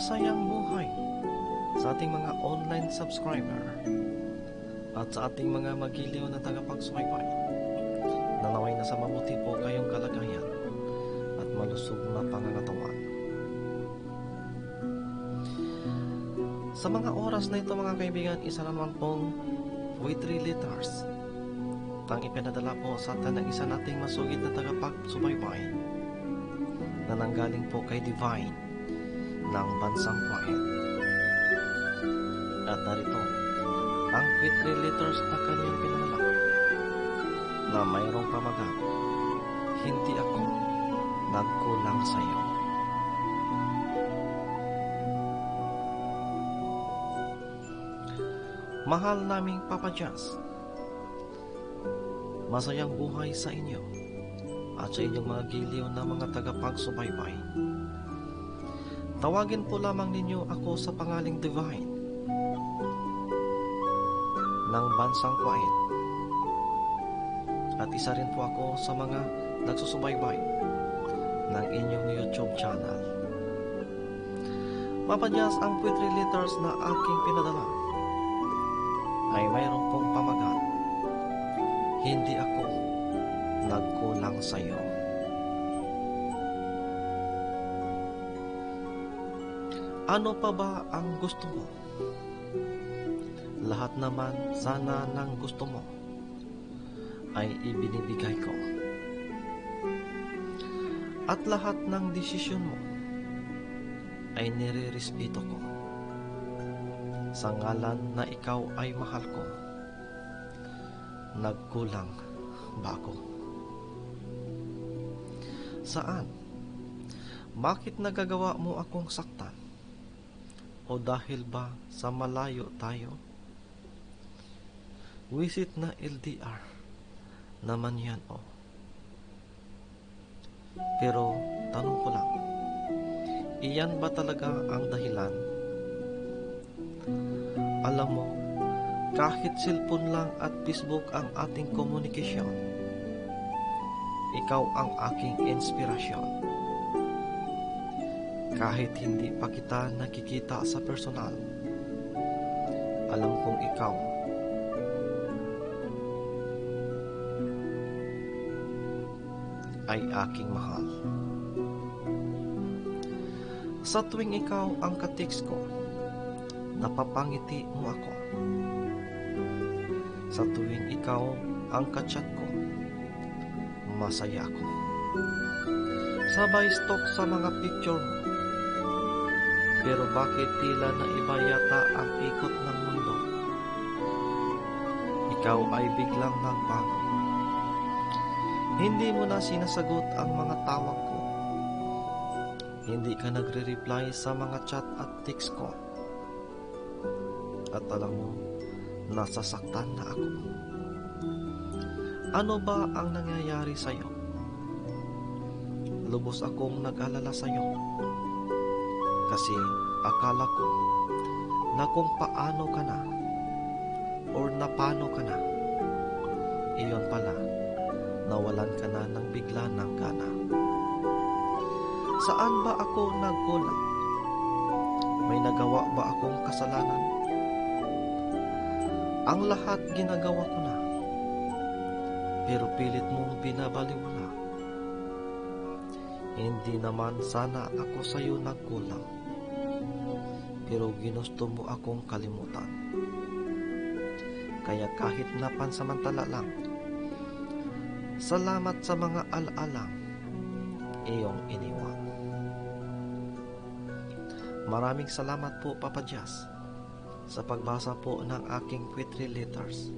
masayang buhay sa ating mga online subscriber at sa ating mga magiliw na tagapagsubaybay. Nanaway na sa mabuti po kayong kalagayan at malusog na pangangatawan. Sa mga oras na ito mga kaibigan, isa naman pong poetry letters ang ipinadala po sa atin ng isa nating masugid na tagapagsubaybay na nanggaling po kay Divine ng Bansang Quiet. At narito, ang poetry letters na kanyang pinadala na mayroong pamagat, hindi ako nagkulang sa iyo. Mahal naming Papa Jazz, masayang buhay sa inyo at sa inyong mga giliw na mga tagapagsubaybay. Tawagin po lamang ninyo ako sa pangaling Divine ng Bansang Quiet. At isa rin po ako sa mga nagsusubaybay ng inyong YouTube channel. Mapadyas ang poetry letters na aking pinadala ay mayroon pong pamagat. Hindi ako nagkulang sa iyo. Ano pa ba ang gusto mo? Lahat naman sana ng gusto mo ay ibinibigay ko. At lahat ng desisyon mo ay nire-respeto ko. Sa ngalan na ikaw ay mahal ko, nagkulang ba ako? Saan? Bakit nagagawa mo akong saktan? O dahil ba sa malayo tayo? Visit na LDR naman yan o. Pero tanong ko lang, iyan ba talaga ang dahilan? Alam mo, kahit cellphone lang at Facebook ang ating komunikasyon, ikaw ang aking inspirasyon. Kahit hindi pa kita nakikita sa personal, alam kong ikaw ay aking mahal. Sa tuwing ikaw ang katiks ko, napapangiti mo ako. Sa tuwing ikaw ang kachat ko, masaya ako. Sabay stalk sa mga picture mo. Pero bakit tila na iba yata ang ikot ng mundo? Ikaw ay biglang nagbago. Hindi mo na sinasagot ang mga tawag ko. Hindi ka nagre-reply sa mga chat at text ko. At alam mo, nasasaktan na ako. Ano ba ang nangyayari sa'yo? Lubos akong nag-alala sa'yo. Kasi akala ko na kung paano ka na or napano ka na, iyon pala, nawalan ka na ng bigla ng gana. Saan ba ako nagkulang? May nagawa ba akong kasalanan? Ang lahat ginagawa ko na. Pero pilit mong binabaliwala. Hindi naman sana ako sa iyo nagkulang. Pero ginusto mo akong kalimutan. Kaya kahit napansamantala lang, salamat sa mga alalang iyong iniwan. Maraming salamat po Papa Jazz sa pagbasa po ng aking poetry letters.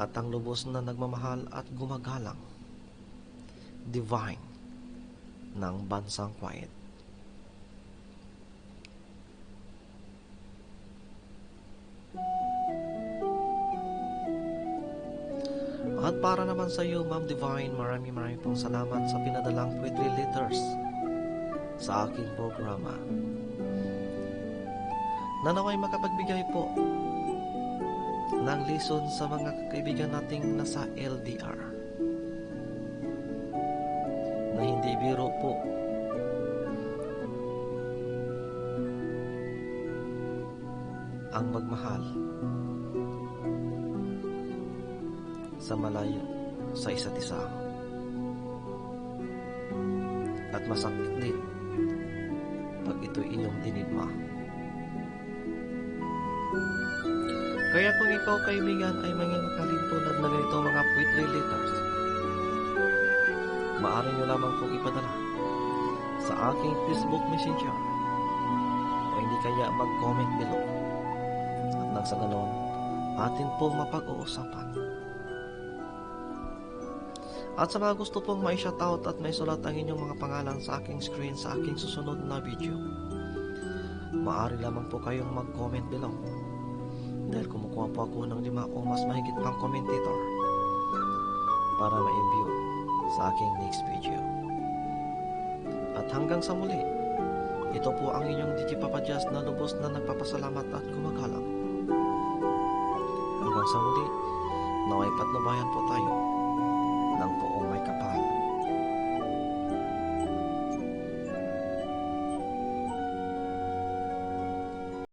At ang lubos na nagmamahal at gumagalang, divine ng Bansang Quiet. At para naman sa iyo, Ma'am Divine, marami marami pong salamat sa pinadalang poetry letters sa aking programa. Nanaway makapagbigay po ng lesson sa mga kaibigan nating nasa LDR na hindi biro po ang magmahal. Sa malayo sa isa't isa. At masakit din pag ito'y inyong dinidma. Kaya kung ikaw kaibigan ay manging kalintulad na ganito mga poetry letters, maaari nyo lamang kong ipadala sa aking Facebook Messenger o hindi kaya mag-comment below at nang sa ganon atin po mapag-uusapan. At sa mga gusto pong may shoutout at may sulat ang inyong mga pangalan sa aking screen sa aking susunod na video, maaari lamang po kayong mag-comment below dahil kumukuha po ako ng lima o mas mahigit pang commentator para ma-view sa aking next video. At hanggang sa muli, ito po ang inyong DJ Papa Jazz na lubos na nagpapasalamat at gumagalang. Hanggang sa muli, naway patnubayan po tayo ng poong oh may kapal.